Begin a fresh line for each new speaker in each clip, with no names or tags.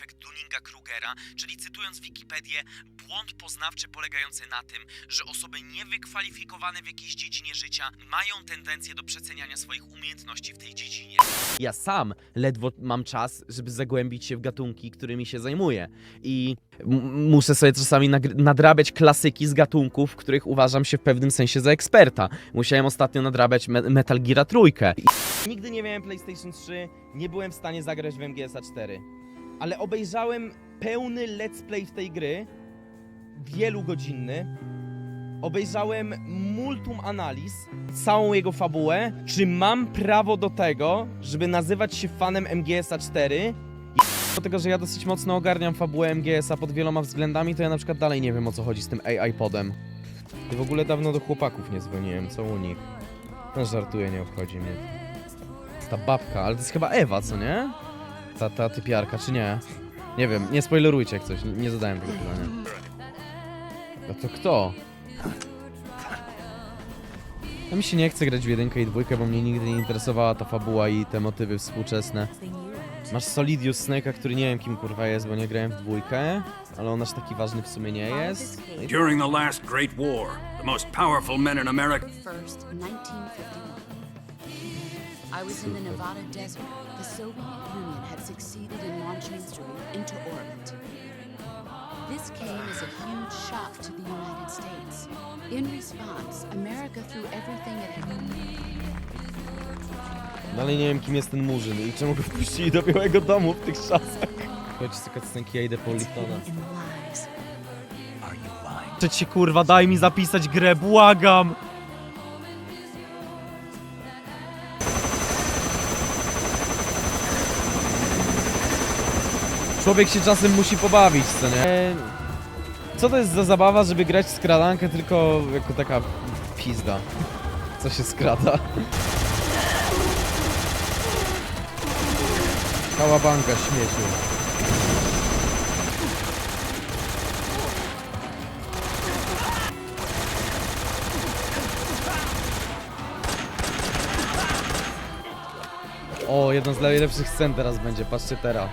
efekt Dunninga-Krugera, czyli cytując Wikipedię, błąd poznawczy polegający na tym, że osoby niewykwalifikowane w jakiejś dziedzinie życia mają tendencję do przeceniania swoich umiejętności w tej dziedzinie.
Ja sam ledwo mam czas, żeby zagłębić się w gatunki, którymi się zajmuję. I muszę sobie czasami nadrabiać klasyki z gatunków, w których uważam się w pewnym sensie za eksperta. Musiałem ostatnio nadrabiać me Metal Gear trójkę. Nigdy nie miałem PlayStation 3, nie byłem w stanie zagrać w MGS 4. Ale obejrzałem pełny let's play w tej gry, wielugodzinny. Obejrzałem multum analiz, całą jego fabułę. Czy mam prawo do tego, żeby nazywać się fanem MGS-a 4? Do tego, że ja dosyć mocno ogarniam fabułę MGS-a pod wieloma względami, to ja na przykład dalej nie wiem o co chodzi z tym AI podem. I w ogóle dawno do chłopaków nie dzwoniłem, co u nich? No żartuję, nie obchodzi mnie. Ta babka, ale to jest chyba Ewa, co nie? Ta, ta typiarka, czy nie? Nie wiem, nie spoilerujcie jak coś, nie, nie zadałem tego pytania. A to kto? No mi się nie chce grać w jedynkę i dwójkę, bo mnie nigdy nie interesowała ta fabuła i te motywy współczesne. Masz Solidius Snake'a, który nie wiem kim kurwa jest, bo nie grałem w dwójkę, ale on aż taki ważny w sumie nie jest. No
During the last Great War, the most powerful men in America.
1st, 1951. I was in the Nevada desert. The Soviet Union had succeeded in launching Syria into orbit. This came as a huge shock to the United States. In response, America threw everything it had.
Dalej nie wiem kim jest ten murzyn i czemu go wpuścili do Białego Domu w tych czasach. Chodź z cutscenki, ja idę po Liftona. Czy cię kurwa, daj mi zapisać grę, błagam! Człowiek się czasem musi pobawić, co nie? E, Co to jest za zabawa, żeby grać w skradankę tylko jako taka pizda? Co się skrada? Kałabanka śmieciu. O, jedną z najlepszych scen teraz będzie, patrzcie teraz.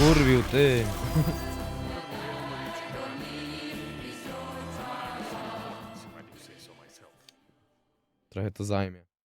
Się kurwił, ty. Trochę to zajmie.